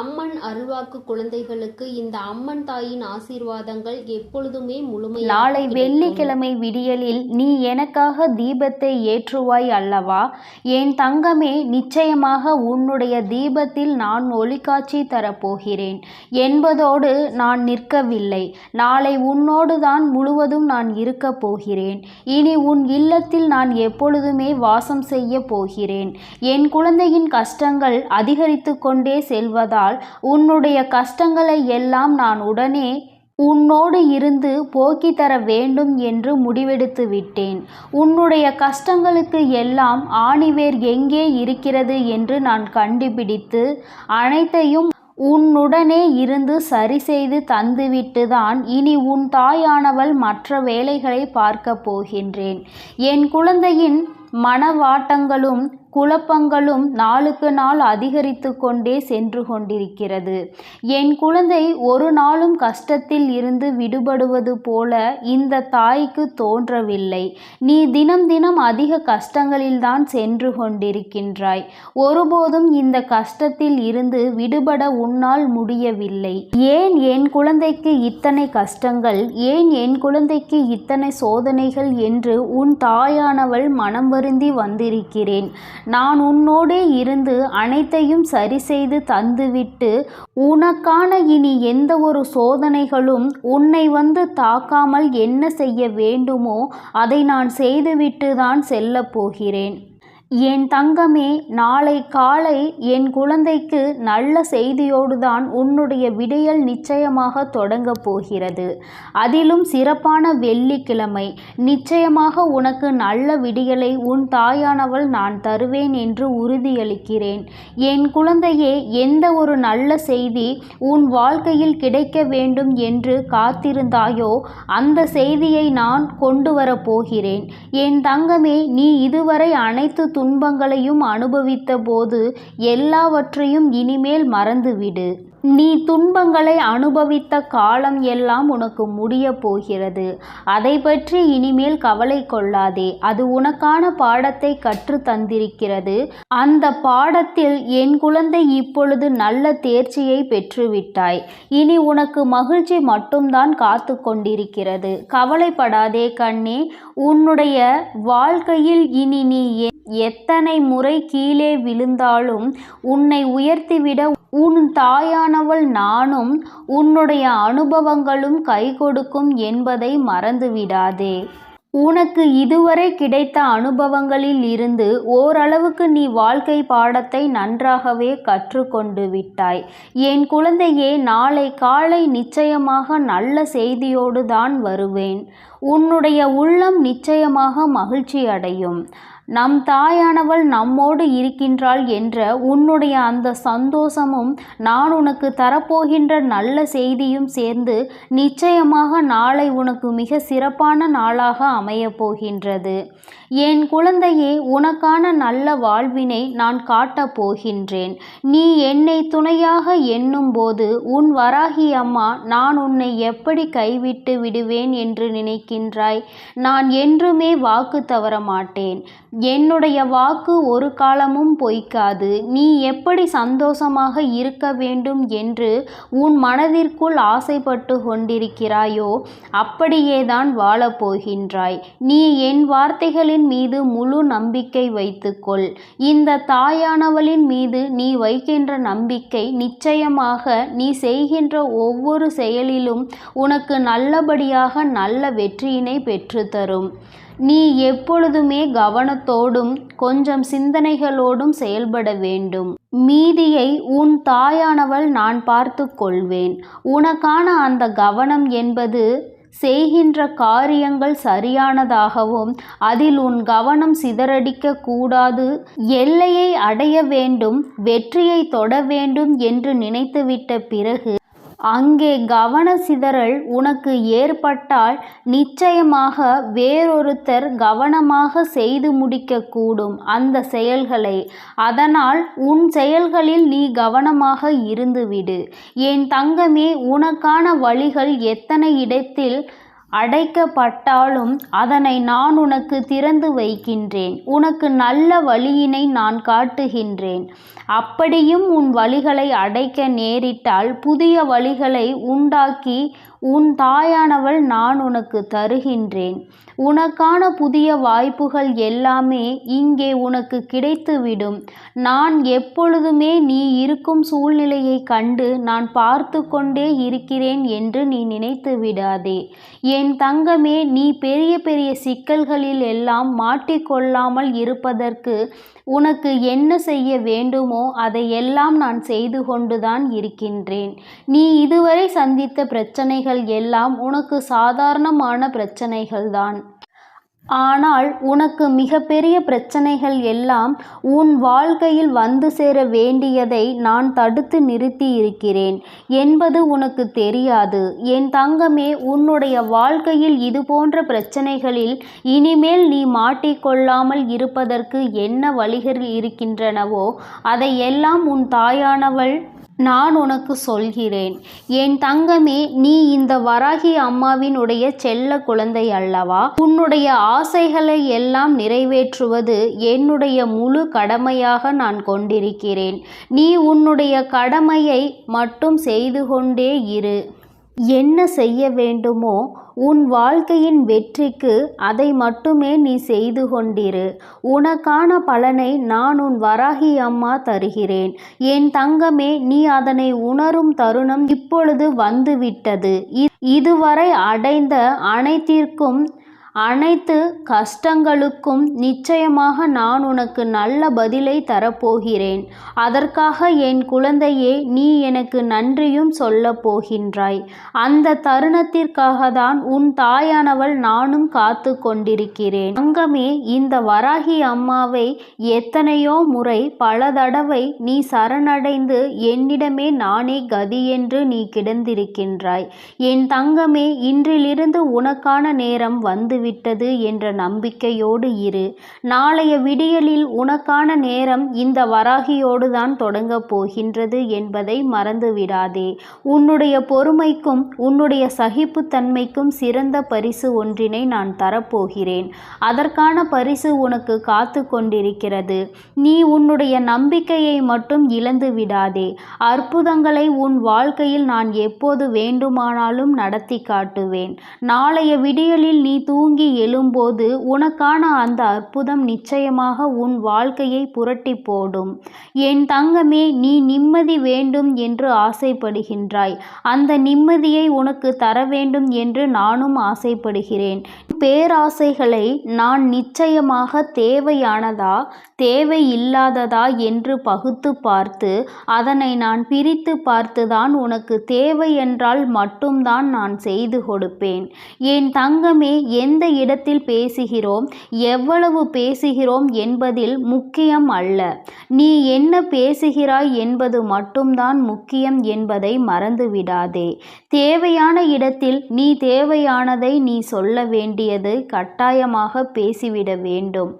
அம்மன் அருள்வாக்கு குழந்தைகளுக்கு இந்த அம்மன் தாயின் ஆசீர்வாதங்கள் எப்பொழுதுமே முழுமையாக நாளை. வெள்ளிக்கிழமை விடியலில் நீ எனக்காக தீபத்தை ஏற்றுவாய் அல்லவா? என் தங்கமே நிச்சயமாக உன்னுடைய தீபத்தில் நான் ஒளிக்காட்சி தரப்போகிறேன். என்பதோடு நான் நிற்கவில்லை. நாளை உன்னோடு தான் முழுவதும் நான் இருக்கப் போகிறேன். இனி உன் இல்லத்தில் நான் எப்பொழுதுமே வாசம் செய்ய போகிறேன். என் குழந்தையின் கஷ்டங்கள் அதிகரித்து கொண்டே என்றால் உன்னுடைய கஷ்டங்களை எல்லாம் நான் உடனே உன்னோடு இருந்து போக்கி தர வேண்டும் என்று முடிவெடுத்து விட்டேன். உன்னுடைய கஷ்டங்களுக்கு எல்லாம் ஆணிவேர் எங்கே இருக்கிறது என்று நான் கண்டுபிடித்து அனைத்தையும் உன்னுடனே இருந்து சரி செய்து தந்துவிட்டு தான் இனி உன் தாயானவள் மற்ற வேலைகளை பார்க்கப் போகின்றேன். என் குழந்தையின் மனவாட்டங்களும் குழப்பங்களும் நாளுக்கு நாள் அதிகரித்து கொண்டே சென்று கொண்டிருக்கிறது. என் குழந்தை ஒரு நாளும் கஷ்டத்தில் இருந்து விடுபடுவது போல இந்த தாய்க்கு தோன்றவில்லை. நீ தினம் தினம் அதிக கஷ்டங்களில்தான் சென்று கொண்டிருக்கின்றாய். ஒருபோதும் இந்த கஷ்டத்தில் இருந்து விடுபட உன்னால் முடியவில்லை. ஏன் என் குழந்தைக்கு இத்தனை கஷ்டங்கள்? ஏன் என் குழந்தைக்கு இத்தனை சோதனைகள் என்று உன் தாயானவள் மனம் வருந்தி வந்திருக்கிறேன். நான் உன்னோடே இருந்து அனைத்தையும் சரி செய்து தந்துவிட்டு உனக்கான இனி எந்த ஒரு சோதனைகளும் உன்னை வந்து தாக்காமல் என்ன செய்ய வேண்டுமோ அதை நான் செய்துவிட்டு தான் செல்லப் போகிறேன். என் தங்கமே நாளை காலை என் குழந்தைக்கு நல்ல செய்தியோடு தான் உன்னுடைய விடியல் நிச்சயமாக தொடங்கப் போகிறது. அதிலும் சிறப்பான வெள்ளிக்கிழமை. நிச்சயமாக உனக்கு நல்ல விடியலை உன் தாயானவள் நான் தருவேன் என்று உறுதியளிக்கிறேன். என் குழந்தையே எந்த ஒரு நல்ல செய்தி உன் வாழ்க்கையில் கிடைக்க வேண்டும் என்று காத்திருந்தாயோ அந்த செய்தியை நான் கொண்டு வரப் போகிறேன். என் தங்கமே நீ இதுவரை அனைத்து துன்பங்களையும் அனுபவித்த போது எல்லாவற்றையும் இனிமேல் மறந்துவிடு. நீ துன்பங்களை அனுபவித்த காலம் எல்லாம் உனக்கு முடிய போகிறது. அதை பற்றி இனிமேல் கவலை கொள்ளாதே. அது உனக்கான பாடத்தை கற்று தந்திருக்கிறது. அந்த பாடத்தில் என் குழந்தை இப்பொழுது நல்ல தேர்ச்சியை பெற்றுவிட்டாய். இனி உனக்கு மகிழ்ச்சி மட்டும்தான் காத்து கொண்டிருக்கிறது. கவலைப்படாதே கண்ணே. உன்னுடைய வாழ்க்கையில் இனி நீ எத்தனை முறை கீழே விழுந்தாலும் உன்னை உயர்த்திவிட உன் தாயானவள் நானும் உன்னுடைய அனுபவங்களும் கை கொடுக்கும் என்பதை மறந்துவிடாதே. உனக்கு இதுவரை கிடைத்த அனுபவங்களில் இருந்து ஓரளவுக்கு நீ வாழ்க்கை பாடத்தை நன்றாகவே கற்றுக்கொண்டு விட்டாய். என் குழந்தையே நாளை காலை நிச்சயமாக நல்ல செய்தியோடு தான் வருவேன். உன்னுடைய உள்ளம் நிச்சயமாக மகிழ்ச்சி அடையும் நம் தாயானவள் நம்மோடு இருக்கின்றாள் என்ற உன்னுடைய அந்த சந்தோஷமும் நான் உனக்கு தரப்போகின்ற நல்ல செய்தியும் சேர்ந்து நிச்சயமாக நாளை உனக்கு மிக சிறப்பான நாளாக அமையப் போகின்றது. என் குழந்தையே உனக்கான நல்ல வாழ்வினை நான் காட்டப் போகின்றேன். நீ என்னை துணையாக எண்ணும்போது உன் வராகி அம்மா நான் உன்னை எப்படி கைவிட்டு விடுவேன் என்று நினைக்கின்றாய்? நான் என்றுமே வாக்கு தவற மாட்டேன் என்னுடைய வாக்கு ஒரு காலமும் பொய்க்காது. நீ எப்படி சந்தோஷமாக இருக்க வேண்டும் என்று உன் மனதிற்குள் ஆசைப்பட்டு கொண்டிருக்கிறாயோ அப்படியேதான் வாழப்போகின்றாய் நீ என் வார்த்தைகளின் மீது முழு நம்பிக்கை வைத்துக்கொள். இந்த தாயானவளின் மீது நீ வைக்கின்ற நம்பிக்கை நிச்சயமாக நீ செய்கின்ற ஒவ்வொரு செயலிலும் உனக்கு நல்லபடியாக நல்ல வெற்றியினை பெற்றுத்தரும் நீ எப்பொழுதுமே கவனத்தோடும் கொஞ்சம் சிந்தனைகளோடும் செயல்பட வேண்டும். மீதியை உன் தாயானவள் நான் பார்த்து கொள்வேன். உனக்கான அந்த கவனம் என்பது செய்கின்ற காரியங்கள் சரியானதாகவும் அதில் உன் கவனம் சிதறடிக்க கூடாது. எல்லையை அடைய வேண்டும் வெற்றியை தொட வேண்டும் என்று நினைத்துவிட்ட பிறகு அங்கே கவன சிதறல் உனக்கு ஏற்பட்டால் நிச்சயமாக வேறொருத்தர் கவனமாக செய்து முடிக்கக்கூடும் அந்த செயல்களை. அதனால் உன் செயல்களில் நீ கவனமாக இருந்துவிடு. என் தங்கமே உனக்கான வழிகள் எத்தனை இடத்தில் அடைக்கப்பட்டாலும் அதனை நான் உனக்கு திறந்து வைக்கின்றேன். உனக்கு நல்ல வழியினை நான் காட்டுகின்றேன். அப்படியும் உன் வழிகளை அடைக்க நேரிட்டால் புதிய வழிகளை உண்டாக்கி உன் தாயானவள் நான் உனக்கு தருகின்றேன். உனக்கான புதிய வாய்ப்புகள் எல்லாமே இங்கே உனக்கு கிடைத்துவிடும். நான் எப்பொழுதுமே நீ இருக்கும் சூழ்நிலையை கண்டு நான் பார்த்து கொண்டே இருக்கிறேன் என்று நீ நினைத்து விடாதே. என் தங்கமே நீ பெரிய பெரிய சிக்கல்களில் எல்லாம் மாட்டிக்கொள்ளாமல் இருப்பதற்கு உனக்கு என்ன செய்ய வேண்டுமோ அதை எல்லாம் நான் செய்து கொண்டுதான் இருக்கின்றேன். நீ இதுவரை சந்தித்த பிரச்சனைகள் எல்லாம் உனக்கு சாதாரணமான பிரச்சனைகள்தான். ஆனால் உனக்கு மிகப்பெரிய பிரச்சனைகள் எல்லாம் உன் வாழ்க்கையில் வந்து சேர வேண்டியதை நான் தடுத்து நிறுத்தி இருக்கிறேன் என்பது உனக்கு தெரியாது. என் தங்கமே உன்னுடைய வாழ்க்கையில் இது போன்ற பிரச்சனைகளில் இனிமேல் நீ மாட்டிக்கொள்ளாமல் இருப்பதற்கு என்ன வழிகள் இருக்கின்றனவோ அதையெல்லாம் உன் தாயானவள் நான் உனக்கு சொல்கிறேன். என் தங்கமே நீ இந்த வராகி அம்மாவினுடைய செல்ல குழந்தை அல்லவா? உன்னுடைய ஆசைகளை எல்லாம் நிறைவேற்றுவது என்னுடைய முழு கடமையாக நான் கொண்டிருக்கிறேன். நீ உன்னுடைய கடமையை மட்டும் செய்து கொண்டே இரு. என்ன செய்ய வேண்டுமோ உன் வாழ்க்கையின் வெற்றிக்கு அதை மட்டுமே நீ செய்து கொண்டிரு. உனக்கான பலனை நான் உன் வராகி அம்மா தருகிறேன். என் தங்கமே நீ அதனை உணரும் தருணம் இப்பொழுது வந்துவிட்டது. இதுவரை அடைந்த அனைத்திற்கும் அனைத்து கஷ்டங்களுக்கும் நிச்சயமாக நான் உனக்கு நல்ல பதிலை தரப்போகிறேன். அதற்காக என் குழந்தையே நீ எனக்கு நன்றியும் சொல்லப் போகின்றாய். அந்த தருணத்திற்காக தான் உன் தாயானவள் நானும் காத்து கொண்டிருக்கிறேன். அங்கமே இந்த வராகி அம்மாவை எத்தனையோ முறை பல தடவை நீ சரணடைந்து என்னிடமே நானே கதி என்று நீ கிடந்திருக்கின்றாய். என் தங்கமே இன்றிலிருந்து உனக்கான நேரம் வந்து வந்துவிட்டது என்ற நம்பிக்கையோடு இரு. நாளைய விடியலில் உனக்கான நேரம் இந்த வராகியோடு தான் தொடங்கப் போகின்றது என்பதை மறந்து விடாதே உன்னுடைய பொறுமைக்கும் உன்னுடைய சகிப்புத்தன்மைக்கும் சிறந்த பரிசு ஒன்றினை நான் தரப்போகிறேன். அதற்கான பரிசு உனக்கு காத்து கொண்டிருக்கிறது. நீ உன்னுடைய நம்பிக்கையை மட்டும் இழந்து விடாதே. அற்புதங்களை உன் வாழ்க்கையில் நான் எப்போது வேண்டுமானாலும் நடத்தி காட்டுவேன். நாளைய விடியலில் நீ தூங்கி எழும்போது உனக்கான அந்த அற்புதம் நிச்சயமாக உன் வாழ்க்கையை புரட்டி போடும். என் தங்கமே நீ நிம்மதி வேண்டும் என்று ஆசைப்படுகின்றாய். அந்த நிம்மதியை உனக்கு தர வேண்டும் என்று நானும் ஆசைப்படுகிறேன். பேராசைகளை நான் நிச்சயமாக தேவையானதா தேவையில்லாததா என்று பகுத்து பார்த்து அதனை நான் பிரித்து பார்த்துதான் உனக்கு தேவை என்றால் மட்டும்தான் நான் செய்து கொடுப்பேன். என் தங்கமே எந்த இடத்தில் பேசுகிறோம் எவ்வளவு பேசுகிறோம் என்பதில் முக்கியம் அல்ல. நீ என்ன பேசுகிறாய் என்பது மட்டும்தான் முக்கியம் என்பதை மறந்துவிடாதே. தேவையான இடத்தில் நீ தேவையானதை நீ சொல்ல வேண்டியது கட்டாயமாக பேசிவிட வேண்டும்.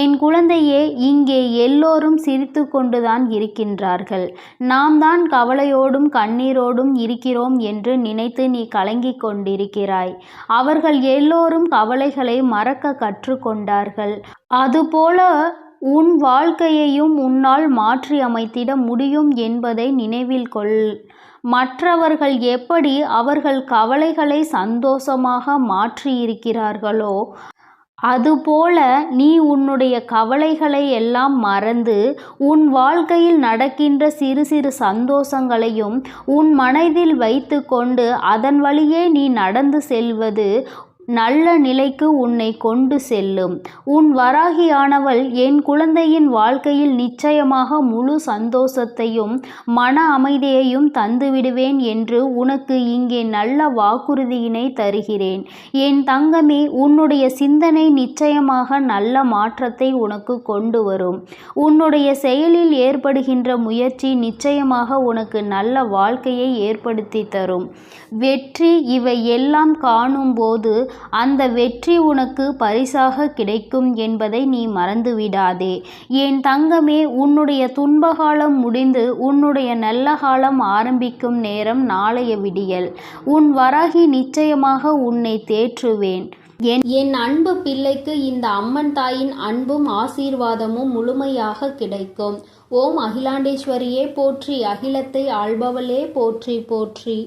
என் குழந்தையே இங்கே எல்லோரும் சிரித்து கொண்டுதான் இருக்கின்றார்கள். நாம் தான் கவலையோடும் கண்ணீரோடும் இருக்கிறோம் என்று நினைத்து நீ கலங்கிக் கொண்டிருக்கிறாய். அவர்கள் எல்லோரும் கவலைகளை மறக்க கற்றுக்கொண்டார்கள் அதுபோல உன் வாழ்க்கையையும் உன்னால் மாற்றி அமைத்திட முடியும் என்பதை நினைவில் கொள். மற்றவர்கள் எப்படி அவர்கள் கவலைகளை சந்தோஷமாக மாற்றியிருக்கிறார்களோ அதுபோல நீ உன்னுடைய கவலைகளை எல்லாம் மறந்து உன் வாழ்க்கையில் நடக்கின்ற சிறு சிறு சந்தோஷங்களையும் உன் மனதில் வைத்துக்கொண்டு அதன் வழியே நீ நடந்து செல்வது நல்ல நிலைக்கு உன்னை கொண்டு செல்லும். உன் வராகியானவள் என் குழந்தையின் வாழ்க்கையில் நிச்சயமாக முழு சந்தோஷத்தையும் மன அமைதியையும் தந்துவிடுவேன் என்று உனக்கு இங்கே நல்ல வாக்குறுதியினை தருகிறேன். என் தங்கமே உன்னுடைய சிந்தனை நிச்சயமாக நல்ல மாற்றத்தை உனக்கு கொண்டு வரும். உன்னுடைய செயலில் ஏற்படுகின்ற முயற்சி நிச்சயமாக உனக்கு நல்ல வாழ்க்கையை ஏற்படுத்தி தரும். வெற்றி இவை எல்லாம் காணும்போது அந்த வெற்றி உனக்கு பரிசாக கிடைக்கும் என்பதை நீ மறந்துவிடாதே. என் தங்கமே உன்னுடைய துன்பகாலம் முடிந்து உன்னுடைய நல்ல காலம் ஆரம்பிக்கும் நேரம் நாளைய விடியல். உன் வராகி நிச்சயமாக உன்னை தேற்றுவேன். என் என் அன்பு பிள்ளைக்கு இந்த அம்மன் தாயின் அன்பும் ஆசீர்வாதமும் முழுமையாக கிடைக்கும். ஓம் அகிலாண்டேஸ்வரியே போற்றி அகிலத்தை ஆள்பவளே போற்றி போற்றி.